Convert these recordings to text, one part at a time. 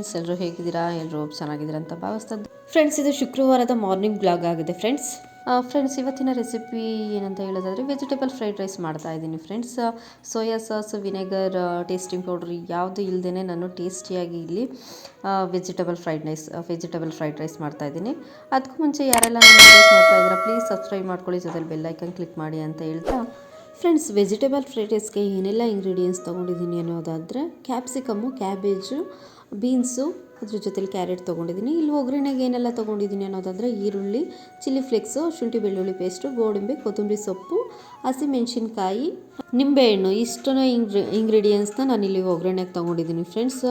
Friends ಎಲ್ಲರೂ ಹೇಗಿದ್ದೀರಾ? ಎಲ್ಲರೂ ಚೆನ್ನಾಗಿದ್ದೀರಾ ಅಂತ ಭಾವಿಸ್ತದ್ದು ಫ್ರೆಂಡ್ಸ್ ಇದು ಶುಕ್ರವಾರದ ಮಾರ್ನಿಂಗ್ ಬ್ಲಾಗ್ ಆಗಿದೆ ಫ್ರೆಂಡ್ಸ್. ಫ್ರೆಂಡ್ಸ್ ಇವತ್ತಿನ ರೆಸಿಪಿ ಏನಂತ ಹೇಳೋದಾದರೆ ವೆಜಿಟೇಬಲ್ ಫ್ರೈಡ್ ರೈಸ್ ಮಾಡ್ತಾ ಇದ್ದೀನಿ friends. Soya sauce vinegar tasting powder ಯಾವುದು ಇಲ್ಲದೇ ನಾನು ಟೇಸ್ಟಿಯಾಗಿ ಇಲ್ಲಿ vegetable fried rice vegetable fried rice ಮಾಡ್ತಾ ಇದ್ದೀನಿ. ಅದಕ್ಕೂ ಮುಂಚೆ ಯಾರೆಲ್ಲ ನನ್ನ ನೋಡ್ತಾ ಇದ್ದೀರಾ ಪ್ಲೀಸ್ ಸಬ್ಸ್ಕ್ರೈಬ್ ಮಾಡ್ಕೊಳ್ಳಿ. ಜೊತೆಲಿ ಬೆಲ್ ಐಕನ್ ಕ್ಲಿಕ್ ಮಾಡಿ ಅಂತ ಹೇಳ್ತಾ ಫ್ರೆಂಡ್ಸ್ ವೆಜಿಟೇಬಲ್ ಫ್ರೈಡ್ ರೈಸ್ಗೆ ಏನೆಲ್ಲ ಇಂಗ್ರೀಡಿಯೆಂಟ್ಸ್ ತೊಗೊಂಡಿದ್ದೀನಿ ಅನ್ನೋದಾದರೆ ಕ್ಯಾಪ್ಸಿಕಮ್ಮು ಕ್ಯಾಬೇಜು ಬೀನ್ಸು ಅದ್ರ ಜೊತೆಲಿ ಕ್ಯಾರೆಟ್ ತೊಗೊಂಡಿದ್ದೀನಿ. ಇಲ್ಲಿ ಒಗ್ಗರಣೆಗೆ ಏನೆಲ್ಲ ತೊಗೊಂಡಿದ್ದೀನಿ ಅನ್ನೋದಾದರೆ ಈರುಳ್ಳಿ ಚಿಲ್ಲಿ ಫ್ಲೆಕ್ಸು ಶುಂಠಿ ಬೆಳ್ಳುಳ್ಳಿ ಪೇಸ್ಟು ಗೋಡಂಬಿ, ಕೊತ್ತಂಬರಿ ಸೊಪ್ಪು ಹಸಿಮೆಣಸಿನ್ಕಾಯಿ ನಿಂಬೆಹಣ್ಣು ಇಷ್ಟನ್ನು ಇಂಗ್ರಿ ಇಂಗ್ರೀಡಿಯೆಂಟ್ಸ್ನ ನಾನಿಲ್ಲಿ ಒಗ್ಗರಣೆಗೆ ತೊಗೊಂಡಿದ್ದೀನಿ ಫ್ರೆಂಡ್ಸ್.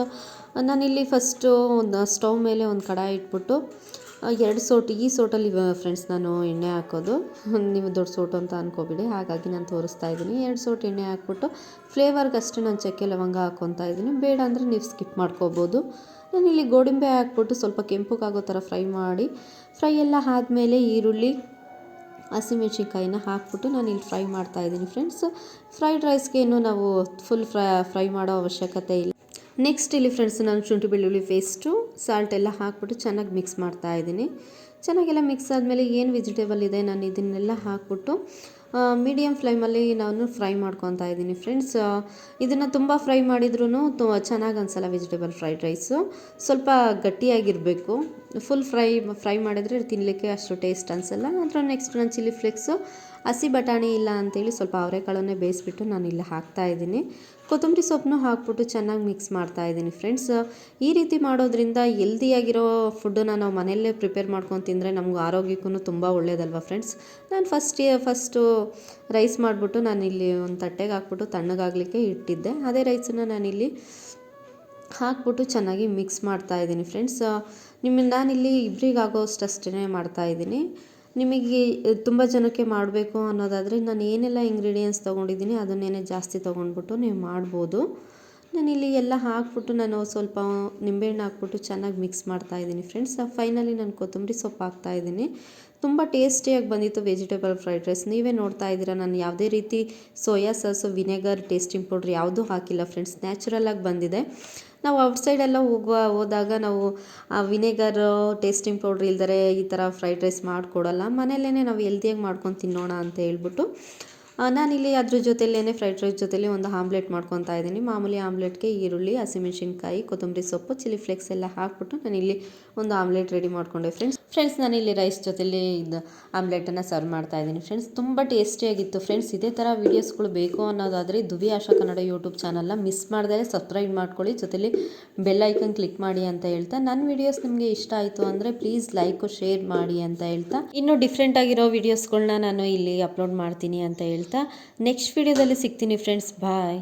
ನಾನಿಲ್ಲಿ ಫಸ್ಟು ಒಂದು ಸ್ಟವ್ ಮೇಲೆ ಒಂದು ಕಡಾಯಿ ಇಟ್ಬಿಟ್ಟು ಎರಡು ಸೋಟು, ಈ ಸೋಟಲ್ಲಿ ಫ್ರೆಂಡ್ಸ್ ನಾನು ಎಣ್ಣೆ ಹಾಕೋದು. ನೀವು ದೊಡ್ಡ ಸೋಟು ಅಂತ ಅನ್ಕೋಬೇಡಿ. ಹಾಗಾಗಿ ನಾನು ತೋರಿಸ್ತಾ ಇದ್ದೀನಿ. ಎರಡು ಸೋಟು ಎಣ್ಣೆ ಹಾಕ್ಬಿಟ್ಟು ಫ್ಲೇವರ್ಗಷ್ಟೇ ನಾನು ಚಕ್ಕೆ ಲವಂಗ ಹಾಕ್ಕೊತಾ ಇದ್ದೀನಿ. ಬೇಡ ಅಂದರೆ ನೀವು ಸ್ಕಿಪ್ ಮಾಡ್ಕೋಬೋದು. ನಾನಿಲ್ಲಿ ಗೋಡಂಬಿ ಹಾಕ್ಬಿಟ್ಟು ಸ್ವಲ್ಪ ಕೆಂಪುಗಾಗೋ ಥರ ಫ್ರೈ ಮಾಡಿ ಫ್ರೈ ಎಲ್ಲ ಆದಮೇಲೆ ಈರುಳ್ಳಿ, ಹಸಿಮೆಣ್ಸಿನ್ಕಾಯಿನ ಹಾಕ್ಬಿಟ್ಟು ನಾನು ಇಲ್ಲಿ ಫ್ರೈ ಮಾಡ್ತಾ ಇದ್ದೀನಿ ಫ್ರೆಂಡ್ಸ್ ಫ್ರೈಡ್ ರೈಸ್ಗೇನು ನಾವು ಫುಲ್ ಫ್ರೈ ಫ್ರೈ ಮಾಡೋ ಅವಶ್ಯಕತೆ ಇಲ್ಲ. ನೆಕ್ಸ್ಟ್ ಇಲ್ಲಿ ಫ್ರೆಂಡ್ಸ್ ನಾನು ಶುಂಠಿ ಬೆಳ್ಳುಳ್ಳಿ ಪೇಸ್ಟು ಸಾಲ್ಟ್ ಎಲ್ಲ ಹಾಕ್ಬಿಟ್ಟು ಚೆನ್ನಾಗಿ ಮಿಕ್ಸ್ ಮಾಡ್ತಾ ಇದ್ದೀನಿ. ಚೆನ್ನಾಗೆಲ್ಲ ಮಿಕ್ಸ್ ಆದಮೇಲೆ ಏನು ವೆಜಿಟೇಬಲ್ ಇದೆ, ನಾನು ಇದನ್ನೆಲ್ಲ ಹಾಕ್ಬಿಟ್ಟು ಮೀಡಿಯಮ್ ಫ್ಲೇಮಲ್ಲಿ ನಾನು ಫ್ರೈ ಮಾಡ್ಕೊತಾ ಇದ್ದೀನಿ ಫ್ರೆಂಡ್ಸ್ ಇದನ್ನು ತುಂಬ ಫ್ರೈ ಮಾಡಿದ್ರೂ ತು, ಚೆನ್ನಾಗಿ ಅನಿಸಲ್ಲ ವೆಜಿಟೇಬಲ್ ಫ್ರೈಡ್ ರೈಸು ಸ್ವಲ್ಪ ಗಟ್ಟಿಯಾಗಿರಬೇಕು. ಫುಲ್ ಫ್ರೈ ಫ್ರೈ ಮಾಡಿದರೆ ತಿನ್ನಲಿಕ್ಕೆ ಅಷ್ಟು ಟೇಸ್ಟ್ ಅನಿಸಲ್ಲ. ನಂತರ ನೆಕ್ಸ್ಟ್ ನಾನು ಚಿಲ್ಲಿ ಫ್ಲೇಕ್ಸು ಹಸಿ ಬಟಾಣಿ ಇಲ್ಲ ಅಂತೇಳಿ ಸ್ವಲ್ಪ ಅವರೆಕಾಳನ್ನೇ ಬೇಯಿಸ್ಬಿಟ್ಟು ನಾನು ಇಲ್ಲಿ ಹಾಕ್ತಾ ಇದ್ದೀನಿ. ಕೊತ್ತಂಬರಿ ಸೊಪ್ಪನ್ನು ಹಾಕ್ಬಿಟ್ಟು ಚೆನ್ನಾಗಿ ಮಿಕ್ಸ್ ಮಾಡ್ತಾ ಇದ್ದೀನಿ ಫ್ರೆಂಡ್ಸ್ ಈ ರೀತಿ ಮಾಡೋದ್ರಿಂದ ಎಲ್ದಿಯಾಗಿರೋ ಫುಡ್ಡನ್ನು ನಾವು ಮನೆಯಲ್ಲೇ ಪ್ರಿಪೇರ್ ಮಾಡ್ಕೊಂಡು ತಿಂದರೆ ನಮ್ಗೆ ಆರೋಗ್ಯಕ್ಕೂ ತುಂಬ ಒಳ್ಳೇದಲ್ವ ಫ್ರೆಂಡ್ಸ್ ನಾನು ಫಸ್ಟ್ ಫಸ್ಟು ರೈಸ್ ಮಾಡಿಬಿಟ್ಟು ನಾನಿಲ್ಲಿ ಒಂದು ತಟ್ಟೆಗೆ ಹಾಕ್ಬಿಟ್ಟು ತಣ್ಣಗಾಗಲಿಕ್ಕೆ ಇಟ್ಟಿದ್ದೆ. ಅದೇ ರೈಸನ್ನು ನಾನಿಲ್ಲಿ ಹಾಕ್ಬಿಟ್ಟು ಚೆನ್ನಾಗಿ ಮಿಕ್ಸ್ ಮಾಡ್ತಾ ಇದ್ದೀನಿ ಫ್ರೆಂಡ್ಸ್. ನಿಮ್ಮ ನಾನಿಲ್ಲಿ ಇಬ್ಬರಿಗಾಗೋ ಅಷ್ಟೇ ಮಾಡ್ತಾ ಇದ್ದೀನಿ. ನಿಮಗೆ ತುಂಬ ಜನಕ್ಕೆ ಮಾಡಬೇಕು ಅನ್ನೋದಾದರೆ ನಾನು ಏನೆಲ್ಲ ಇಂಗ್ರೀಡಿಯೆಂಟ್ಸ್ ತೊಗೊಂಡಿದ್ದೀನಿ ಅದನ್ನೇನೆ ಜಾಸ್ತಿ ತೊಗೊಂಡ್ಬಿಟ್ಟು ನೀವು ಮಾಡ್ಬೋದು. ನಾನಿಲ್ಲಿ ಎಲ್ಲ ಹಾಕ್ಬಿಟ್ಟು ನಾನು ಸ್ವಲ್ಪ ನಿಂಬೆಹಣ್ಣು ಹಾಕ್ಬಿಟ್ಟು ಚೆನ್ನಾಗಿ ಮಿಕ್ಸ್ ಮಾಡ್ತಾ ಇದ್ದೀನಿ ಫ್ರೆಂಡ್ಸ್ ಫೈನಲಿ ನಾನು ಕೊತ್ತಂಬರಿ ಸೊಪ್ಪು ಹಾಕ್ತಾ ಇದ್ದೀನಿ. ತುಂಬ ಟೇಸ್ಟಿಯಾಗಿ ಬಂದಿತ್ತು ವೆಜಿಟೇಬಲ್ ಫ್ರೈಡ್ ರೈಸ್ ನೀವೇ ನೋಡ್ತಾ ಇದ್ದೀರಾ, ನಾನು ಯಾವುದೇ ರೀತಿ soya sauce vinegar tasting powder ಯಾವುದೂ ಹಾಕಿಲ್ಲ ಫ್ರೆಂಡ್ಸ್ ನ್ಯಾಚುರಲಾಗಿ ಬಂದಿದೆ. ನಾವು ಔಟ್ಸೈಡೆಲ್ಲ ಹೋಗುವ, ಹೋದಾಗ ನಾವು, ಆ ವಿನೆಗರ್ ಟೇಸ್ಟಿಂಗ್ ಪೌಡ್ರ್ ಇಲ್ದರೆ ಈ ಥರ ಫ್ರೈಡ್ ರೈಸ್ ಮಾಡಿಕೊಡಲ್ಲ. ಮನೆಯಲ್ಲೇ ನಾವು ಹೆಲ್ದಿಯಾಗಿ ಮಾಡ್ಕೊಂಡು ತಿನ್ನೋಣ ಅಂತ ಹೇಳ್ಬಿಟ್ಟು ನಾನಿಲ್ಲಿ ಅದ್ರ ಜೊತೆಲೇ ಫ್ರೈಡ್ ರೈಸ್ ಜೊತೆಲಿ ಒಂದು ಆಮ್ಲೆಟ್ ಮಾಡ್ಕೊತಾ ಇದ್ದೀನಿ. ಮಾಮೂಲಿ ಆಮ್ಲೆಟ್ಗೆ ಈರುಳ್ಳಿ, ಹಸಿಮೆಣ್ಸಿನ್ಕಾಯಿ, ಕೊತ್ತಂಬರಿ ಸೊಪ್ಪು, ಚಿಲ್ಲಿ ಫ್ಲೇಕ್ಸ್ ಎಲ್ಲ ಹಾಕ್ಬಿಟ್ಟು ನಾನಿಲ್ಲಿ ಒಂದು ಆಮ್ಲೆಟ್ ರೆಡಿ ಮಾಡ್ಕೊಂಡೆ ಫ್ರೆಂಡ್ಸ್ ಫ್ರೆಂಡ್ಸ್ ನಾನಿಲ್ಲಿ ರೈಸ್ ಜೊತೆಲಿ ಇದು ಆಮ್ಲೆಟನ್ನು ಸರ್ವ್ ಮಾಡ್ತಾ ಇದ್ದೀನಿ ಫ್ರೆಂಡ್ಸ್ ತುಂಬ ಟೇಸ್ಟಿಯಾಗಿತ್ತು ಫ್ರೆಂಡ್ಸ್ ಇದೇ ಥರ ವೀಡಿಯೋಸ್ಗಳು ಬೇಕು ಅನ್ನೋದಾದರೆ ದುವಿ ಆಶಾ ಕನ್ನಡ ಯೂಟ್ಯೂಬ್ ಚಾನಲ್ನ ಮಿಸ್ ಮಾಡಿದ್ರೆ ಸಬ್ಸ್ಕ್ರೈಬ್ ಮಾಡ್ಕೊಳ್ಳಿ. ಜೊತೆಲಿ ಬೆಲ್ ಐಕನ್ ಕ್ಲಿಕ್ ಮಾಡಿ ಅಂತ ಹೇಳ್ತಾ. ನನ್ನ ವೀಡಿಯೋಸ್ ನಿಮಗೆ ಇಷ್ಟ ಆಯಿತು ಅಂದರೆ ಪ್ಲೀಸ್ ಲೈಕು ಶೇರ್ ಮಾಡಿ ಅಂತ ಹೇಳ್ತಾ. ಇನ್ನೂ ಡಿಫ್ರೆಂಟ್ ಆಗಿರೋ ವೀಡಿಯೋಸ್ಗಳನ್ನ ನಾನು ಇಲ್ಲಿ ಅಪ್ಲೋಡ್ ಮಾಡ್ತೀನಿ ಅಂತ ಹೇಳ್ತಾ ನೆಕ್ಸ್ಟ್ ವೀಡಿಯೋದಲ್ಲಿ ಸಿಗ್ತೀನಿ ಫ್ರೆಂಡ್ಸ್ ಬಾಯ್